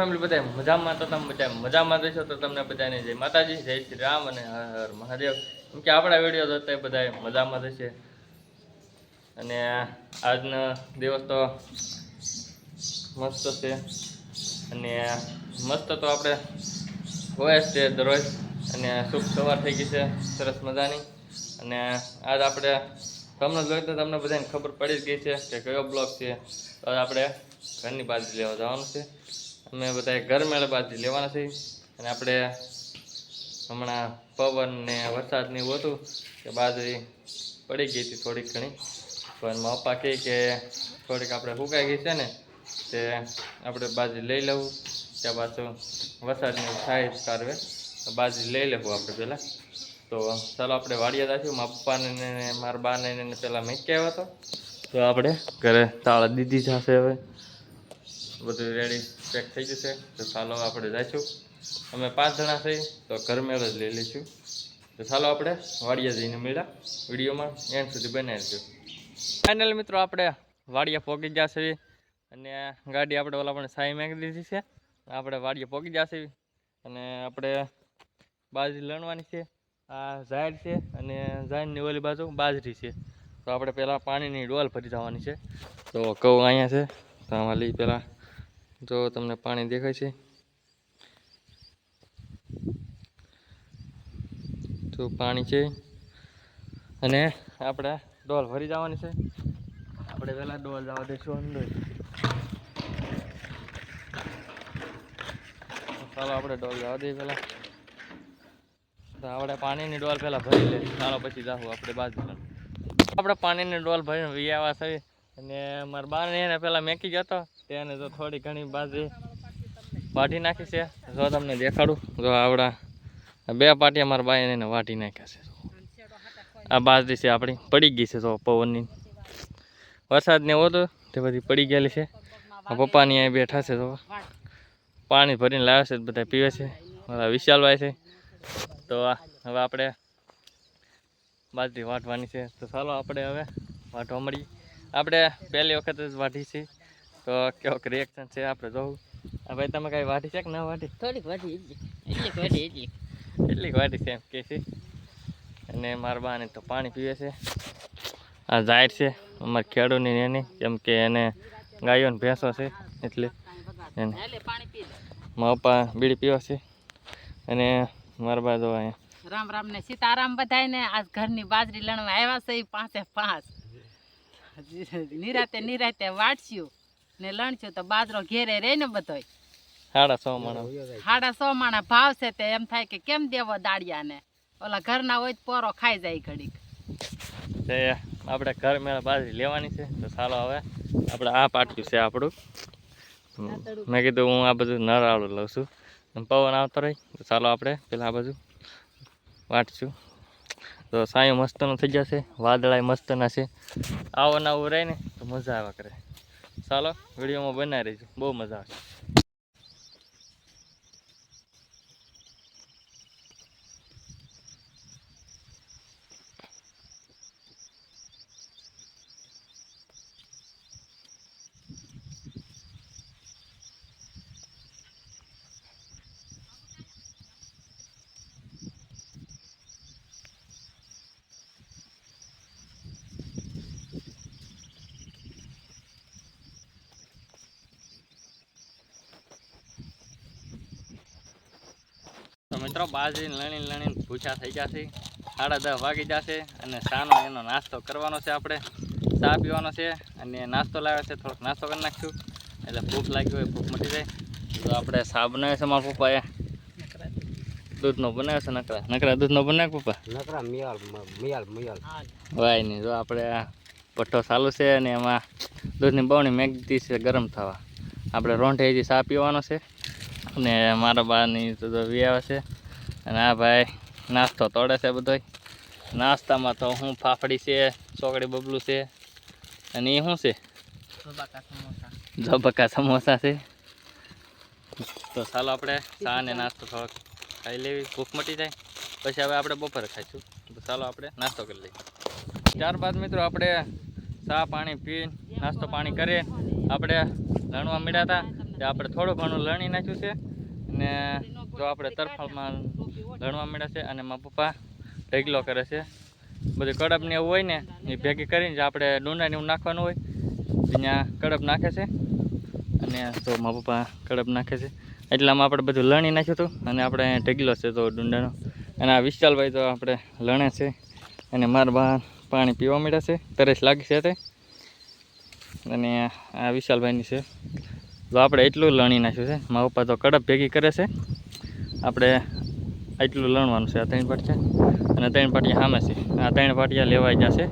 Family બધા મજામાં તો તમે બધા મજામાં રહેશો તો તમને બધાને જય માતાજી, જય શ્રી રામ અને હર મહાદેવ. કેમ કે આપણા વીડિયો જોતા બધા મજામાં રહેશે અને આજનો દિવસ તો મસ્ત છે. અને મસ્ત તો આપણે હોય જ છે દરરોજ. અને શુભ સવાર થઈ ગઈ છે, સરસ મજાની. અને આજ આપણે તમને જોઈ તો તમને બધાને ખબર પડી જ ગઈ છે કે કયો બ્લોક છે. તો આપણે ઘરની બાજુ લેવા જવાનું છે. અમે બધા ઘર બાજી લેવાના છે. અને આપણે હમણાં પવન ને વરસાદની એવું હતું કે બાજરી પડી ગઈ હતી થોડીક ઘણી. પણ મા પપ્પા કહે કે થોડીક આપણે સુકાઈ ગઈ છે ને, તે આપણે બાજરી લઈ લેવું ત્યાં પાછું વરસાદની જ કારવે બાજરી લઈ લેવું આપણે પહેલાં. તો ચાલો આપણે વાડિયા રાખ્યું મારા પપ્પાને ને મારા બાને પહેલાં મેં કહેવા હતો તો આપણે ઘરે તાળા દીધી જશે હવે. બધું રેડી પેક થઈ જશે. તો ચાલો આપણે જઈશું. અમે પાંચ જણા છીએ તો ઘર મેળ જ લઈ લઈશું. તો ચાલો આપણે વાડિયા જઈને મળ્યા વિડીયોમાં એન્ડ સુધી બનાવી દઈશું ફાઇનલ મિત્રો, આપણે વાડિયા પહોંચી જશે અને ગાડી આપણે ઓલા પણ સાઈ મેકી દીધી છે. આપણે વાડિયા પહોંચી જશે અને આપણે બાજરી લણવાની છે. આ ઝાડ છે અને ઝાડની ઓલી બાજુ બાજરી છે. તો આપણે પહેલાં પાણીની ડોલ ભરી જવાની છે. તો કહું અહીંયા છે. તો આમાં લઈ પહેલાં જો તમને પાણી દેખાય છે. તો પાણી છે. અને આપણે ડોલ ભરી જવાની છે. આપણે પહેલાં ડોલ જવા દઈશું અંદર. ચાલો આપણે ડોલ જવા દઈએ પહેલાં. તો આપણે પાણીની ડોલ પહેલાં ભરી લઈએ. ચાલો પછી જાવું આપણે બાજુ આપણે પાણીની ડોલ ભરીને વી આવ્યા છે. અને મારા બાને એને પહેલાં મેકી હતો તેને જો થોડી ઘણી બાજરી વાઢી નાખી છે. જો તમને દેખાડું, જો આવડા બે પાટિયા મારા બાઈને એને વાઢી નાખ્યા છે. આ બાજરી છે આપણી, પડી ગઈ છે તો પવનની. વરસાદ ને હતો તે બધી પડી ગયેલી છે. પપ્પાની અહીં બેઠા છે તો પાણી ભરીને લાવે છે બધા પીવે છે. મારા વિશાલભાઈ છે. તો હવે આપણે બાજરી વાટવાની છે. તો ચાલો આપણે હવે વાટવા મળીએ. આપણે પહેલી વખત જ વાઢી છે. તો કેવોક રિએક્શન છે આપણે જોવું. આ ભાઈ તમે કાંઈ વાઢી છે કે ના વાઢી? થોડીક વાટી એટલી વાટી એટલી એટલી વાઢી છે એમ કે છે. અને મારા બાને તો પાણી પીવે છે. આ જાહેર છે અમારા ખેડૂની એની કેમ કે એને ગાયો ને ભેંસો છે એટલે એને મારા પપ્પા બીડી પીવા છે. અને મારા બા જો અહીંયા રામ રામ ને સીતારામ બધાય ને આજ ઘરની બાજરી લણવા આવ્યા છે એ પાંચે પાંચ. નિરાતે નિરાતે વાટસ્યું ને લણશું તો બાજરો ઘેરે રહીને બધોય. સાડા છ માણસ સાડા સો માણા ભાવ છે તે એમ થાય કે કેમ દેવો દાડિયા ને ઓલા ઘરના હોય તો પોરો ખાઈ જાય ઘડીક. તે આપણે ઘર મેળા બાજરી લેવાની છે. તો ચાલો હવે આપણે આ પાટલું છે આપણું. મેં કીધું હું આ બધું નરાળું લઉં છું. પવન આવતો રહી. તો ચાલો આપણે પેલા આ બાજુ વાટશું. તો સાયો મસ્તનો થઈ જશે, વાદળાય મસ્તના છે. આવો ના રહે ને તો મજા આવે કરે. ચાલો, વિડીયોમાં બનાવી રહીશું બહુ મજા આવશે મિત્રો બાજરી લણી લણીને ભૂછા થઈ જશે. સાડા દસ વાગી જશે અને સાનો એનો નાસ્તો કરવાનો છે આપણે. ચા પીવાનો છે અને નાસ્તો લાવ્યો છે થોડોક નાસ્તો કરી નાખશું. એટલે ભૂખ લાગી હોય ભૂખ મટી જાય. તો આપણે ચા બનાવ્યો છે મારા પપ્પાએ. દૂધનો બનાવ્યો છે નકરા. નકરા દૂધનો બનાવ પપ્પા? નકરા મિયાલ મિયાલ મિયાલ વાય નહીં જો આપણે ભઠ્ઠો ચાલુ છે અને એમાં દૂધની બવણી મેં છે ગરમ થવા. આપણે રોંઢે હજી ચા પીવાનો છે. અને મારા બાની તો જો વી છે. અને આ ભાઈ નાસ્તો તોડે છે બધોય. નાસ્તામાં તો હું ફાફડી છે ચોકડી બબલું છે અને એ શું છે? ઝબકા સમોસા. છે. તો ચાલો આપણે ચા ને નાસ્તો થોડોક ખાઈ લેવી. ભૂખ મટી જાય. પછી હવે આપણે બપોરે ખાઈશું. તો ચાલો આપણે નાસ્તો કરી લઈએ. ત્યારબાદ મિત્રો આપણે ચા પાણી પી નાસ્તો પાણી કરીએ. આપણે લણવા મળ્યા હતા. આપણે થોડું ઘણું લણી નાખ્યું છે. અને જો આપણે તરફાળમાં લણવા મળ્યા છે અને મારા પપ્પા ઢગલો કરે છે. બધું કડપને એવું હોય ને, એ ભેગી કરીને જે આપણે ડુંડા ને એવું નાખવાનું હોય. ત્યાં કડપ નાખે છે. અને તો મારા પપ્પા કડપ નાખે છે. એટલામાં આપણે બધું લણી નાખ્યું હતું અને આપણે ઢગલો છે તો ડુંડાનો. અને આ વિશાલભાઈ તો આપણે લણે છે. અને મારા બહાર પાણી પીવા મળ્યા છે. તરસ લાગી છે તે. અને આ વિશાલભાઈની છે. તો આપણે એટલું લણી નાખ્યું છે. મારા પપ્પા તો કડપ ભેગી કરે છે. આપણે એટલું લણવાનું છે. આ ત્રણ પાટિયા અને ત્રણ પાટિયા સામે છે. આ ત્રણ પાટિયા લેવાઈ જશે.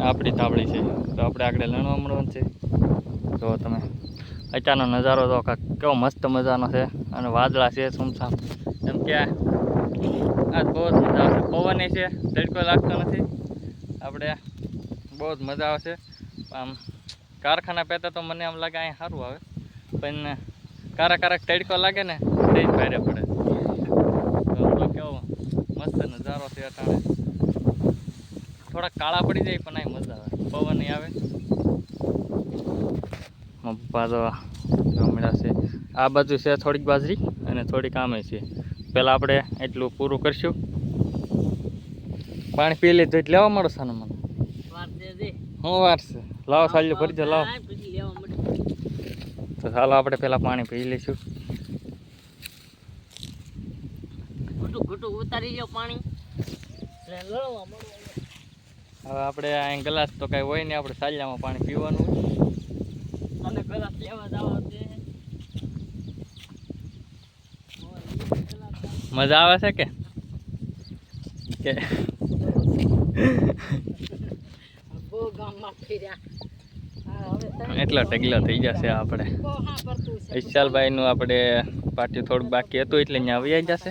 આપણી તાબડી છે. તો આપણે આગળ લણવા મળવાનું છે. જો તમે અત્યારનો નજારો તો કેવો મસ્ત મજાનો છે અને વાદળા છે સુમસામ. એમ કે આજ બહુ જ મજા આવશે. પવન છે. તડકો લાગતો નથી. આપણે બહુ જ મજા આવશે. આમ કારખાના પહેતા તો મને આમ લાગે અહીં સારું આવે. પણ કારા કારક તડકો લાગે ને તે જ ભારે પડે. તો કેવો મસ્ત નજારો છે અટાણે. થોડા કાળા પડી જાય પણ અહીં મજા આવે. પવન નહીં આવે. મારા પપ્પા તો રમડા છે. આ બાજુ છે થોડીક બાજરી અને થોડીક આમે છે. પહેલાં આપણે એટલું પૂરું કરશું. પાણી પી લીધું એટલે લેવા મળશે ને મને? હું વાર છે લાવો સાલ્યું ભરી દો લાવો. તો ચાલો આપણે પહેલાં પાણી પી લઈશું. ઉતારી લો પાણી. હવે આપણે અહીંયા ગ્લાસ તો કાંઈ હોય નહીં આપણે સાલિયામાં પાણી પીવાનું હોય અને ગ્લાસ લેવા જાવ મજા આવે છે કે? કે? બહુ ગામમાં ફર્યા. એટલો ઢગલો થઈ જશે આપણે. વિશાલભાઈનું આપણે પાટિયું થોડુંક બાકી હતું એટલે અહીંયા આવી જશે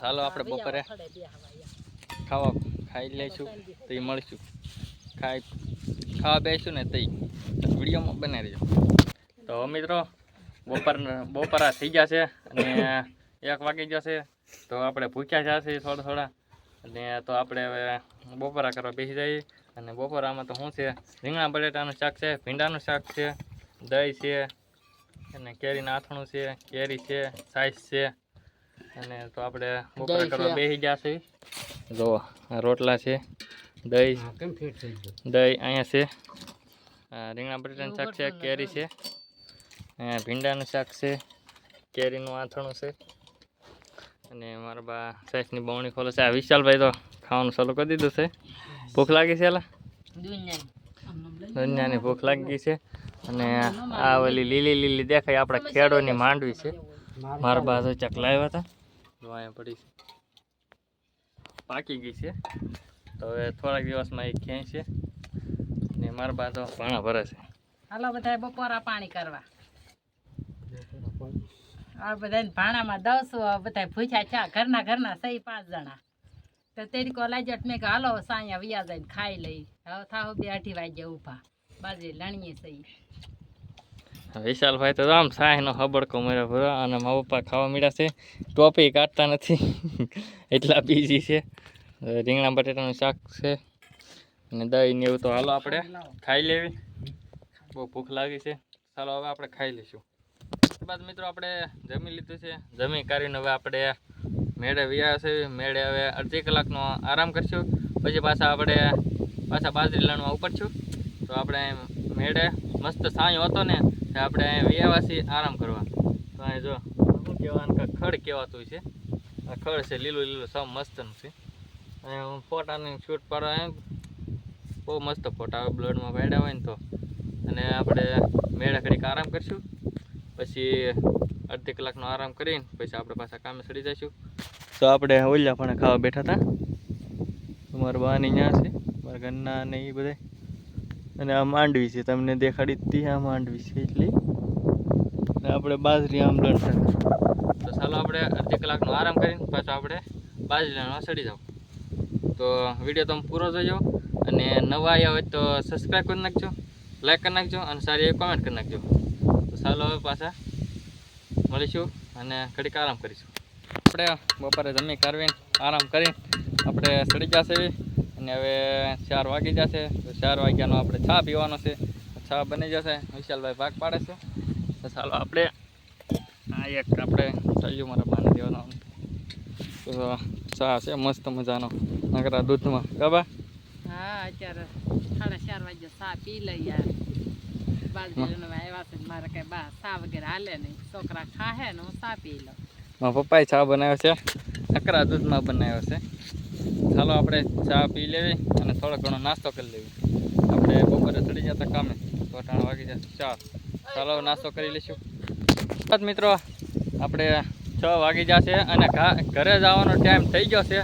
જો ચાલો આપણે બપોરે ખાવા ખાઈ લઈશું તો એ મળીશું. ખાઈ ખાવા બેસું ને તઈ વિડીયોમાં બનાવી દેજો તો મિત્રો બપોર બપોરા થઈ ગયા છે અને એક વાગી જશે તો આપણે ભૂખ્યા જશે થોડા થોડા. અને તો આપણે હવે બપોરા કરવા બેસી જઈએ. અને બપોરામાં તો શું છે? રીંગણા બટેટાનું શાક છે ભીંડાનું શાક છે દહીં છે અને કેરીના આથણું છે કેરી છે સાઈઝ છે. અને તો આપણે બપોરા કરવા છે. બેસી જશે જો રોટલા છે દહીં કેમ ફેટ થઈ ગયો? દહીં અહીંયા છે. રીંગણા બટેટાનું શાક છે કેરી છે. અહીંયા ભીંડાનું શાક છે કેરીનું આથણું છે. અને મારા બા સાઈસની બવણી ખોલે છે. આ વિશાલભાઈ તો ખાવાનું ચાલુ કરી દીધું છે. ભૂખ લાગી છે એલા? દુનિયાની ભૂખ લાગી ગઈ છે. અને આ ઓલી લીલી લીલી દેખાય આપણા ખેડોની માંડવી છે. મારા પાસે ચકલા આવ્યા હતા. જો અહીંયા પડી છે. પાકી ગઈ છે. તો હવે થોડાક દિવસમાં એ ખેંચશે ને મારા પાસે તો ભરે છે. હાલો બધા બપોરા પાણી કરવા. આ બધા ભાણામાં દસ બધા ભૂખ્યા છે. ઘરના ઘરના સહી પાંચ જણા. તો તેડકો કો તો મેં કે હાલો સાયા વ્યાજ જઈને ખાઈ લઈ. હવે થાવ બે અઢી વાગે ઊભા. બાજરી લણીએ સહી વિશાલભાઈ તો આમ સાહેનો હબડકો મેળો ભરો અને મારા પપ્પા ખાવા મળ્યા છે. ટોપી કાઢતા નથી. એટલા બીજી છે. રીંગણા બટેટાનું શાક છે. અને દહીં ને એવું તો હાલો આપણે ખાઈ લેવી. બહુ ભૂખ લાગી છે. ચાલો હવે આપણે ખાઈ લઈશું. ત્યારબાદ મિત્રો આપણે જમી લીધું છે. જમી કરીને હવે આપણે મેળે વ્યા છે. મેળે હવે અડધી કલાકનો આરામ કરશું. પછી પાછા આપણે પાછા બાજરી લણવા છું. તો આપણે મેળે મસ્ત સાંજ હતો ને તે અહીંયા વ્યવાસી આરામ કરવા. તો અહીં જો, શું કહેવાનું કે ખડ કહેવાતું છે. આ ખડ છે, લીલું લીલું સૌ મસ્તનું છે. અહીંયા હું ફોટાની શૂટ પાડવા. બહુ મસ્ત ફોટા બ્લડમાં પાડ્યા હોય ને તો. અને આપણે મેળા ઘડીક આરામ કરીશું. પછી અડધી કલાકનો આરામ કરીને પછી આપણે પાછા કામે ચડી જઈશું. તો આપણે ઓલ્યા પણ ખાવા બેઠા હતા. અમારા બાની અહીંયા છે મારા ઘરના ને એ બધા અને આ માંડવી છે, તમને દેખાડી તી આ માંડવી છે એટલી. અને આપણે બાજરી આમ લણતા તો ચાલો આપણે અડધી કલાકનો આરામ કરીને પાછો આપણે બાજરી લણવા ચડી જાવ તો વીડિયો તમે પૂરો જોજો અને નવા આવ્યા હોય તો સબસ્ક્રાઈબ કરી નાખજો લાઈક કરી નાખજો અને સારી એવી કોમેન્ટ કરી નાખજો. તો ચાલો હવે પાછા મળીશું અને ઘડીક આરામ કરીશું. આપણે બપોરે જમી કરવીને આરામ કરી આપણે ચડી જશે અને હવે ચાર વાગી જશે. ચાર વાગ્યાનો આપણે ચા પીવાનો છે. ચા બની જશે. વિશાલભાઈ ભાગ પાડે છે. તો ચાલો આપણે આ એક આપણે ચાલ્યું મારા બાને દેવાનો. તો ચા છે મસ્ત મજાનો. નકરા દૂધમાં. બાબા હા અત્યારે સાડા ચાર વાગે ચા પી લઈ યાર બાજરી આવ્યા છે ને મારે કઈ બા ચા વગેરે હાલે નહીં. છોકરા ખાહે ને હું ચા પી લઉં. મારા પપ્પાએ ચા બનાવ્યો છે. નકરા દૂધમાં બનાવ્યો છે. ચાલો આપણે ચા પી લેવી અને થોડો ઘણો નાસ્તો કરી લેવી. ચડી જતા કામે. તો વાગી જશે ચાર ચાલો, નાસ્તો કરી લઈશું. મિત્રો, આપણે છ વાગી જશે અને ઘરે જવાનો ટાઈમ થઈ ગયો છે.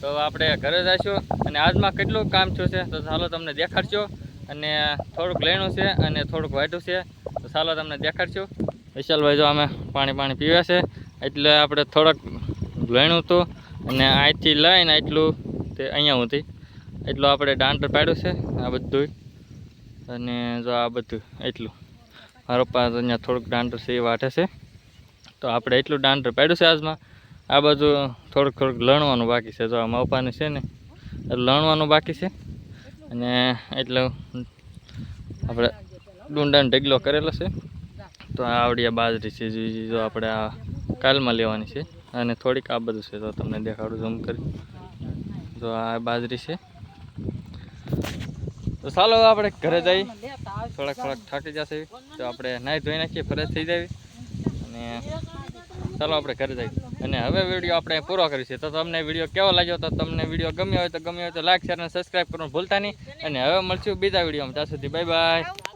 તો આપણે ઘરે જઈશું અને આજમાં કેટલું કામ થયું છે? તો ચાલો તમને દેખાડશો અને થોડુંક લેણું છે અને થોડુંક વાઢું છે. તો ચાલો તમને દેખાડશું વિશાલભાઈ જો અમે પાણી પાણી પીવે છે. એટલે આપણે થોડોક લેણું હતું અને અહીંથી લઈને એટલું તે અહીંયા સુધી. એટલું આપણે દાંટર પાડ્યું છે. આ બધું અને જો આ બધું એટલું. મારો તો અહીંયા થોડુંક દાંડર છે એ વાટે છે. તો આપણે એટલું ડાંડર પાડ્યું છે આજમાં. આ બધું થોડુંક થોડુંક લણવાનું બાકી છે. જો આ મપાને છે ને લણવાનું બાકી છે. અને એટલે આપણે ડુંડાનો ઢગલો કરેલો છે. તો આ આવડી આ બાજરી છે, જે આપણે આ કાલમાં લેવાની છે. અને થોડીક આ બધું છે તો તમને દેખાડું, ઝૂમ કરી. જો આ બાજરી છે. તો ચાલો આપણે ઘરે જઈ. થોડાક થોડાક થાકી જશે. તો આપણે નાહી ધોઈ નાખીએ ફરજ થઈ જાય અને ચાલો આપણે ઘરે જઈએ અને હવે વીડિયો આપણે પૂરો કરીશું. તો તમને વીડિયો કેવો લાગ્યો? તો તમને વીડિયો ગમ્યો હોય તો ગમ્યો હોય તો લાઈક શેર અને સબસ્ક્રાઈબ કરવાનું ભૂલતા નહીં. અને હવે મળશું બીજા વિડીયોમાં. ત્યાં સુધી બાય બાય